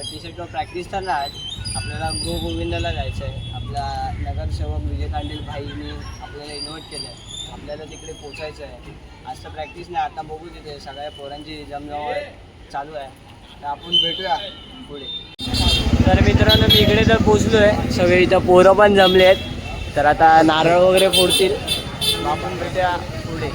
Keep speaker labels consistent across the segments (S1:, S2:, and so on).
S1: T शर्टवर practice तर नाही आपल्याला गो गोविंदाला जायचं आहे आपला नगरसेवक विजय कांडील भाईनी आपल्याला इन्व्हाइट केलं आहे आपल्याला तिकडे पोचायचं आहे आज तर प्रॅक्टिस नाही आता बघू तिथे. सगळ्या पोरांची जमजमाट चालू आहे. तर आपण भेटूया पुढे. तर मित्रांनो मी इकडे तर पोचलो आहे सगळे इथं पोरं पण जमले आहेत तर आता नारळ वगैरे फोडतील. मग आपण भेटूया पुढे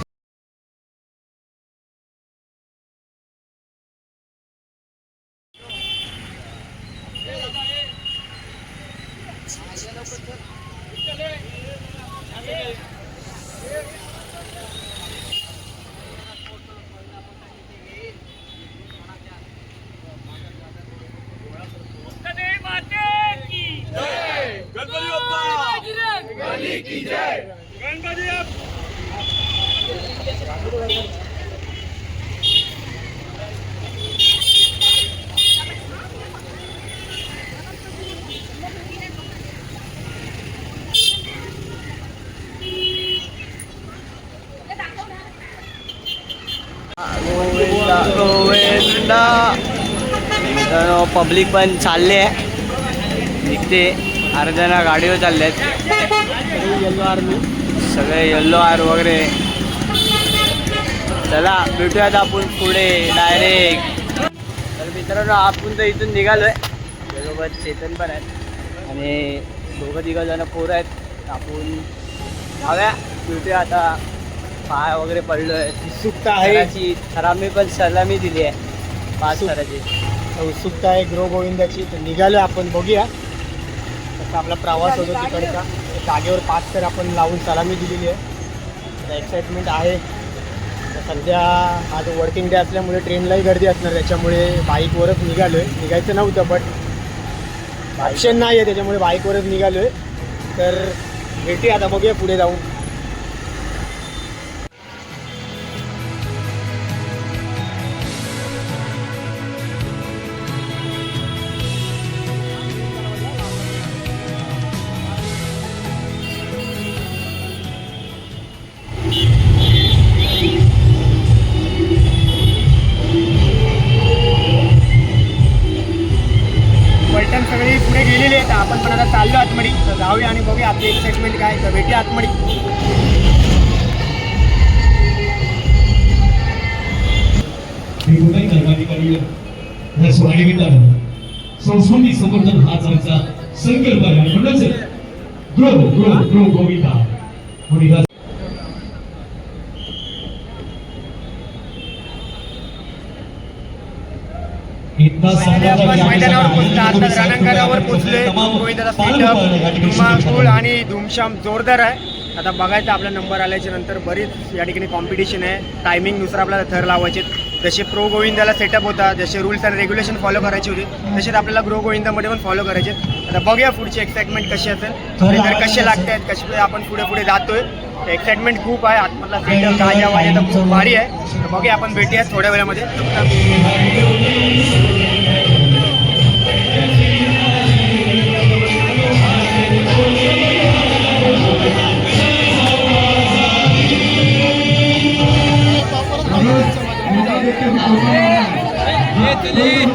S1: गोविंदा गोविंदा मित्रांनो पब्लिक पण चालले आहे. निघते. अर्ध्याना गाडीवर चालले आहेत. येल्लो आर्मी सगळे येल्लो आर वगैरे. चला भेटूयात आपण पुढे डायरेक्ट तर मित्रांनो आपण तर इथून निघालो आहे त्यासोबत चेतन पण आहेत. आणि दोघं तिघं जण पोरं आहेत. आपण जाऊया. भेटूया आता. पाय वगैरे पडलो आहे
S2: उत्सुकता आहे.
S1: थरामी पण सलामी दिली आहे. पाच थराची
S2: उत्सुकता आहे गृह गोविंदाची. तर निघालो आपण बघूया. तसा आपला प्रवास होतो तिकडचा. जागेवर पाच तर आपण लावून सलामी दिलेली आहे. एक्साइटमेंट आहे. तर सध्या आज वर्किंग डे असल्यामुळे ट्रेनलाही गर्दी असणार त्याच्यामुळे बाईकवरच निघालो आहे निघायचं नव्हतं बट ऑप्शन नाही आहे त्याच्यामुळे बाईकवरच निघालो आहे तर भेटी आता बघूया पुढे जाऊन. आपली काय तर
S3: भेटी आतमडी या सोहळ्यानिमित्तानं संस्कृती संवर्धन हाच आमचा संकल्प आहे म्हणूनच ग्रो ग्रो ग्रो गोविंदा म्हणून ह्या इतका
S2: फायनली आपण मैदानावर पोहोचलो. आता रणांगणावर पोहोचलोय.
S3: तमाम
S2: गोविंदाचा
S3: ठिकाणी
S2: धुमाकूळ आणि धुमशाम जोरदार आहे. आता बघायचं आपला नंबर आल्याच्यानंतर बरीच या ठिकाणी कॉम्पिटिशन आहे. टायमिंगनुसार आपल्याला थर लावायचे जसे प्रो गोविंदाला सेटअप होता जसे रूल्स अँड रेग्युलेशन फॉलो करायचे होते तसेच आपल्याला ग्रो गोविंदामध्ये पण फॉलो करायचे आता बघूया पुढची एक्साइटमेंट कशी असेल. तर कसे लागत आहेत कसे आपण पुढे पुढे जातोय. एक्साइटमेंट खूप आहे. आतमधला सेटअप गाजा वाजा तर खूप भारी आहे. तर बघूया आपण भेटूया थोड्या वेळामध्ये. केली.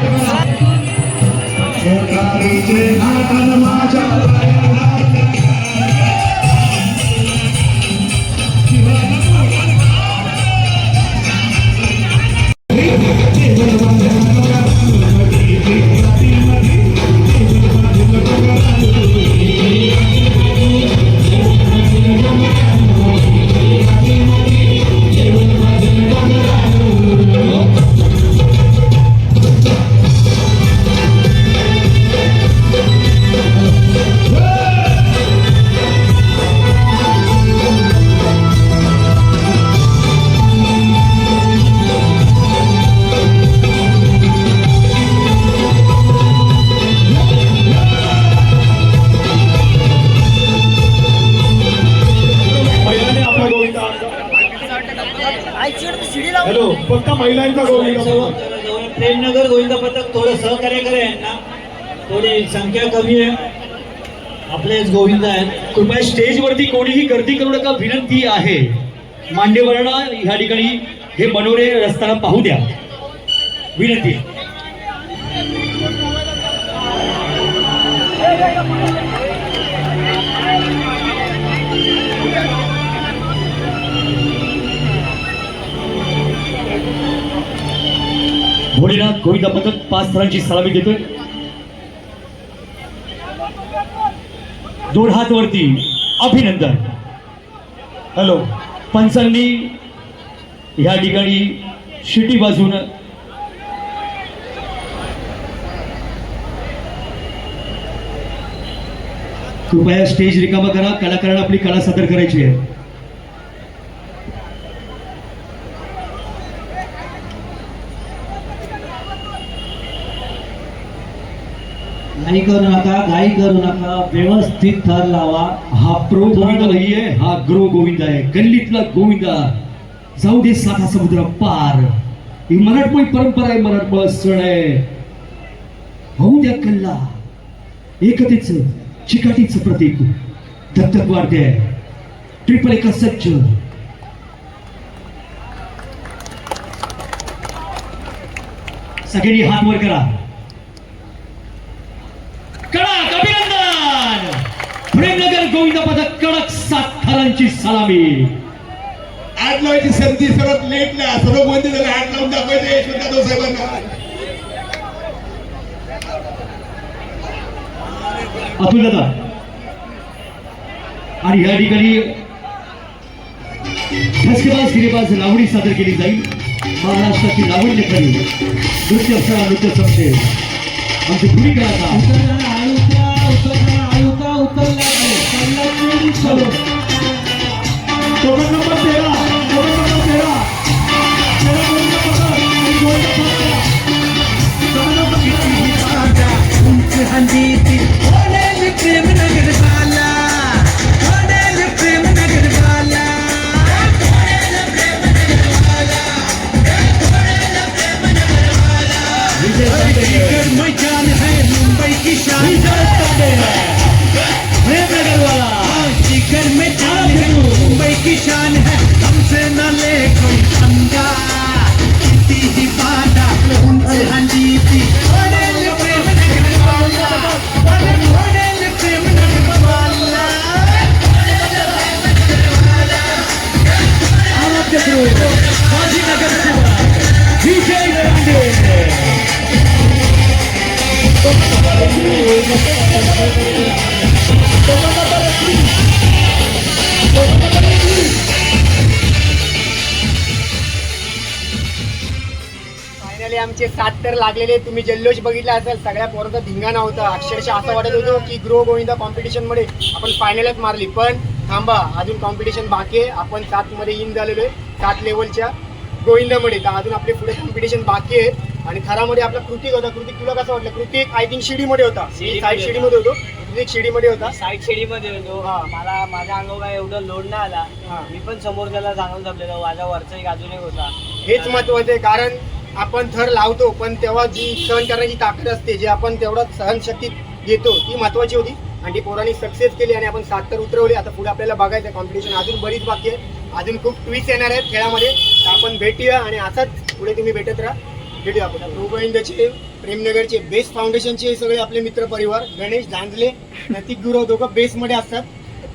S3: फक्त महिलांचा गोविंद
S4: प्रेमनगर गोविंद पथक थोडं सहकार्य करा यांना. थोडी संख्या कमी आहे. आपलेच गोविंद आहेत.
S3: कृपया स्टेजवरती कोणीही गर्दी करू नका. विनंती आहे. मान्यवरांना ह्या ठिकाणी हे मनोरे रस्त्याला पाहू द्या. विनंती आहे. गोविंदा पथक पाच स्थळांची सलामी देतोय. दोन हात वरती अभिनंदन. हॅलो पंचांनी ह्या ठिकाणी शिटी बाजून कृपया स्टेज रिकामा करा. कलाकारांना आपली कला सादर करायची आहे.
S4: घाई करू नका घाई करू नका व्यवस्थित थर लावा.
S3: हा प्रो गोविंद आहे हा ग्रो गोविंद आहे. गल्लीतला गोविंद जाऊ दे साता समुद्र पार. ही मराठमोळी परंपरा आहे मराठमोळ सण आहे. होऊ द्या कल्ला. एकतेच चिकाटीचं प्रतीक. धगधग वाढते. ट्रिपल एका सच्च सगळ्यांनी हात वर करा. कडक अभिनंदन! प्रेमनगर गोविंद पदक कडक सात थरांची सलामी.
S5: आठ लावायची संधी सर्वात लेट ना सर्व गोंदी झाले आठ लावून दाखवायचे यशवंत जाधव साहेबांना.
S3: अतुल दादा. आणि या ठिकाणी ठसकेबाज गिरेबाज लावणी सादर केली जाईल. महाराष्ट्राची लावणी खरी नृत्य अक्षरा नृत्य संशय. आमची भूमिका आता
S6: जिगर मैदान है मुंबई की शान।
S2: आमचे सात तर लागलेले तुम्ही जल्लोष बघितला असेल सगळ्या पोरांचा धिंगाणा होता. अक्षरशः असं वाटत होतं की ग्रो गोविंदा कॉम्पिटिशनमध्ये आपण फायनलच मारली. पण थांबा अजून कॉम्पिटिशन बाकी आहे. आपण सात मध्ये इन झालेलो आहे. सात लेवलच्या गोविंदामध्ये तर अजून आपले पुढे कॉम्पिटिशन बाकी आहे आणि थरामध्ये आपला कृतिक होता. कृतिक तुला कसं वाटलं? कृतिक आय थिंक शिडीमध्ये होता. साईड शिडीमध्ये होतो. कृतिक शिडीमध्ये होता.
S1: साईड शेडीमध्ये होतो.
S2: हा.
S1: मला माझ्या अंगावर काय एवढं लोड नाही
S2: हा.
S1: आला मी पण समोर त्याला सांगून जपलेलं माझ्या वरचा एक अजून एक होता.
S2: हेच महत्वाचं आहे कारण आपण थर लावतो पण तेव्हा जी सहन करण्याची ताकद असते जे आपण तेवढा सहनशक्ती देतो ती महत्वाची होती. आणि ती पोरांनी सक्सेस केली आणि आपण सात तर उतरवली. आता पुढे आपल्याला बघायचं कॉम्पिटिशन अजून बरीच बाकी आहे. अजून खूप ट्विस्ट येणार आहेत खेळामध्ये. तर आपण भेटूया आणि असंच पुढे तुम्ही भेटत राहा. भेटूया आपण गोविंदचे प्रेमनगरचे बेस्ट फाउंडेशनचे सगळे आपले मित्र परिवार गणेश धांजले नतिक गुरव दोघं बेसमध्ये असतात.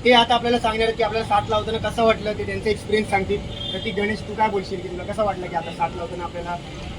S2: ते आता आपल्याला सांगणार की आपल्याला साथ लावताना कसं वाटलं ते त्यांचा एक्सपिरियन्स सांगतील. तर ती गणेश तू काय बोलशील की तुला कसं वाटलं की आता साथ लावताना आपल्याला?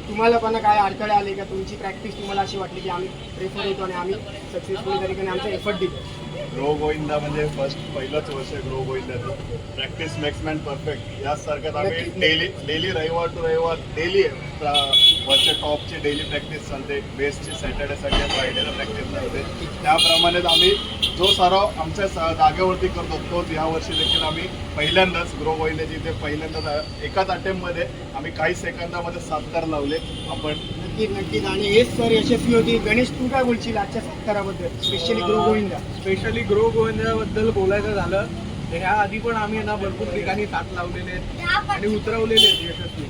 S2: तुम्हाला पण काय अडथळे आले का? तुमची प्रॅक्टिस तुम्हाला अशी वाटली की आम्ही प्रेफर होतो आणि आम्ही सक्सेसफुल तरी आमचा एफर्ट दिला.
S5: ग्रो गोविंदा म्हणजे फर्स्ट पहिलंच वर्ष ग्रो गोविंदाचं. प्रॅक्टिस मेक्स मॅन परफेक्ट यासारख्यात आम्ही. डेली डेली रविवार टू रविवार डेली वरच्या टॉपची डेली प्रॅक्टिस चालते. बेस्टची सॅटर्डे संडे फ्रायडेला प्रॅक्टिस चालते. त्याप्रमाणेच आम्ही जो सराव आमच्या जागेवरती करतो तोच यावर्षी देखील आम्ही पहिल्यांदाच ग्रो गोविंदाची इथे पहिल्यांदाच एकाच अटेम्पमध्ये आम्ही काही सेकंदामध्ये सात तर लावले. आपण
S2: नक्की नक्कीच. आणि हेच सर यशस्वी होती गणेश तू काय बोलशील आजच्या सत्काराबद्दल? Specially grow Govinda
S7: specially grow गोविंदाबद्दल बोलायचं झालं तर ह्या आधी पण आम्ही यांना भरपूर ठिकाणी साथ लावलेले आहेत आणि उतरवलेले आहेत यशस्वी.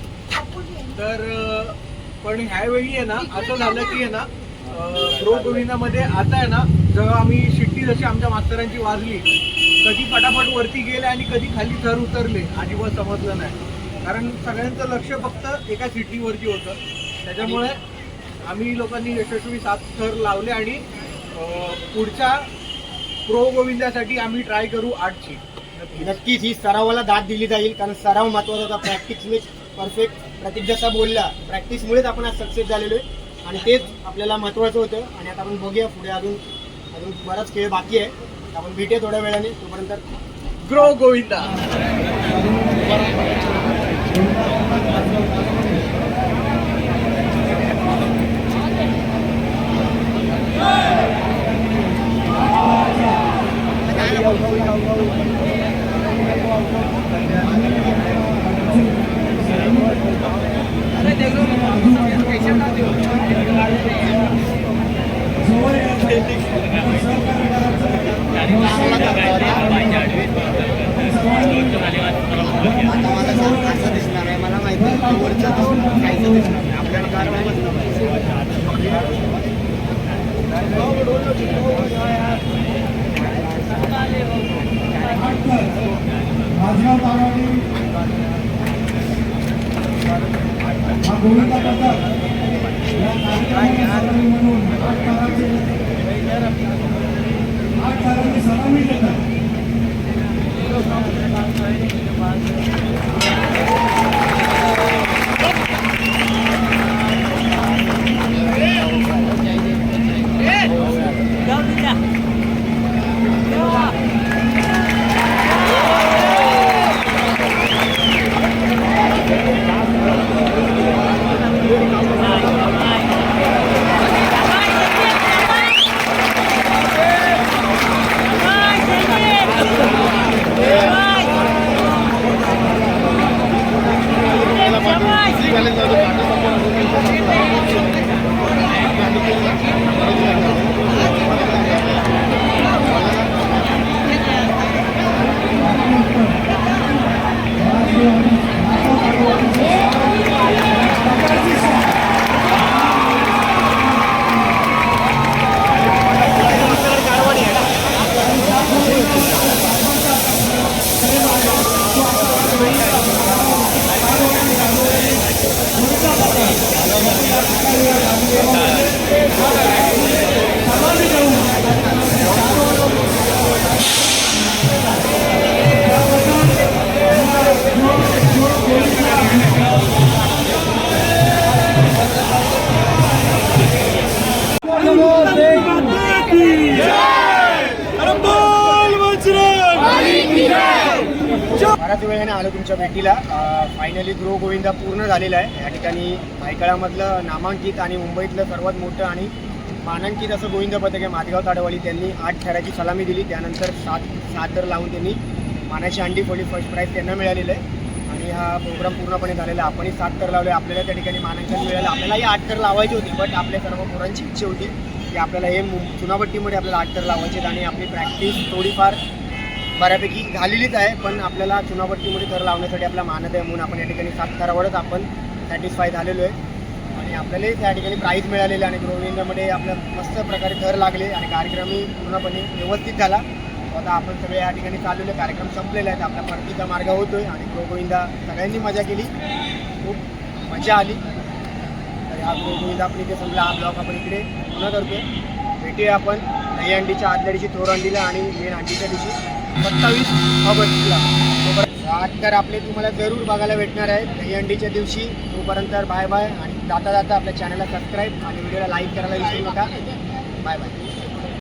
S7: तर पण ह्यावेळी आहे ना असं झालं की आहे ना ग्रो गोविंदामध्ये आता आहे ना जेव्हा आम्ही शिट्टी जशी आमच्या मास्तरांची वाजली कधी पटापट वरती गेले आणि कधी खाली थर उतरले अजिबात समजलं नाही. कारण सगळ्यांचं लक्ष फक्त एका सिटीवरती होतं. त्याच्यामुळे आम्ही लोकांनी यशस्वी सात थर लावले आणि पुढच्या प्रो गोविंदासाठी आम्ही ट्राय करू आठची.
S2: नक्कीच. ही सरावाला दाद दिली जाईल कारण सराव महत्त्वाचा होता. प्रॅक्टिसमुळे परफेक्ट प्रतीक जसा बोलला प्रॅक्टिसमुळेच आपण आज सक्सेस झालेलो आहे. आणि तेच आपल्याला महत्वाचं होतं. आणि आता आपण बघूया पुढे अजून अजून बराच खेळ बाकी आहे. आपण भेटूया थोड्या वेळाने. तोपर्यंत
S7: ग्रो गोविंदा
S2: असं दिसणार आहे मला माहिती आहे वरचं काहीच दिसणार नाही आपल्याला
S6: माझगाव तारावणी हा गोविंदा पथक या कार्यक्रमाला म्हणून आठ तारांचे आठ तारांची सलामी
S2: बऱ्याच वेळाने आलो तुमच्या भेटीला. फायनली गृह गोविंदा पूर्ण झालेला आहे. या ठिकाणी भायखळामधलं नामांकित आणि मुंबईतलं सर्वात मोठं आणि मानांकित असं गोविंद पथक आहे माधगाव ताडवाली त्यांनी आठ खेळाची सलामी दिली. त्यानंतर सात सात थर लावून त्यांनी मानाची अंडी फोडली. फर्स्ट प्राईज त्यांना मिळालेलं आहे. आणि हा प्रोग्राम पूर्णपणे झालेला आहे. आपणही सात तर लावले. आपल्याला त्या ठिकाणी मानांकन मिळालं. आपल्यालाही आठ तर लावायची होती बट आपल्या सर्व पोरांची इच्छा होती की आपल्याला हे मु- चुनापट्टीमध्ये आपल्याला आठ तर लावायचे आहेत आणि आपली प्रॅक्टिस थोडीफार बऱ्यापैकी झालेलीच आहे पण आपल्याला चुनापट्टीमध्ये थर लावण्यासाठी आपला मानद आहे म्हणून आपण या ठिकाणी सात थरावरच आपण सॅटिस्फाय झालेलो आहे. आणि आपल्यालाही त्या ठिकाणी प्राईज मिळालेले आणि गोविंदामध्ये आपल्या मस्त प्रकारे थर लागले आणि कार्यक्रमही पूर्णपणे व्यवस्थित झाला. आता आपण सगळे या ठिकाणी चाललेले कार्यक्रम संपलेले आहेत आपला परतीचा मार्ग होतोय आणि गृहगोविंदा सगळ्यांनी मजा केली. खूप मजा आली. तर हा गृहगोविंदा आपण इथे संपला हा ब्लॉक आपण इकडे पूर्ण करतोय. भेटूया आपण. दही अंडीच्या आदल्या दिवशी थोर अंडीला आणि मेन अंडीच्या दिवशी. सत्तावीस ऑगस्टला. तोपर्यंत तर आपले तुम्हाला जरूर बघायला भेटणार आहेत. दहीहंडीच्या दिवशी तोपर्यंत बाय बाय आणि जाता जाता आपल्या चॅनलला सबस्क्राईब आणि व्हिडिओला लाईक करायला विसरू नका. Bye bye.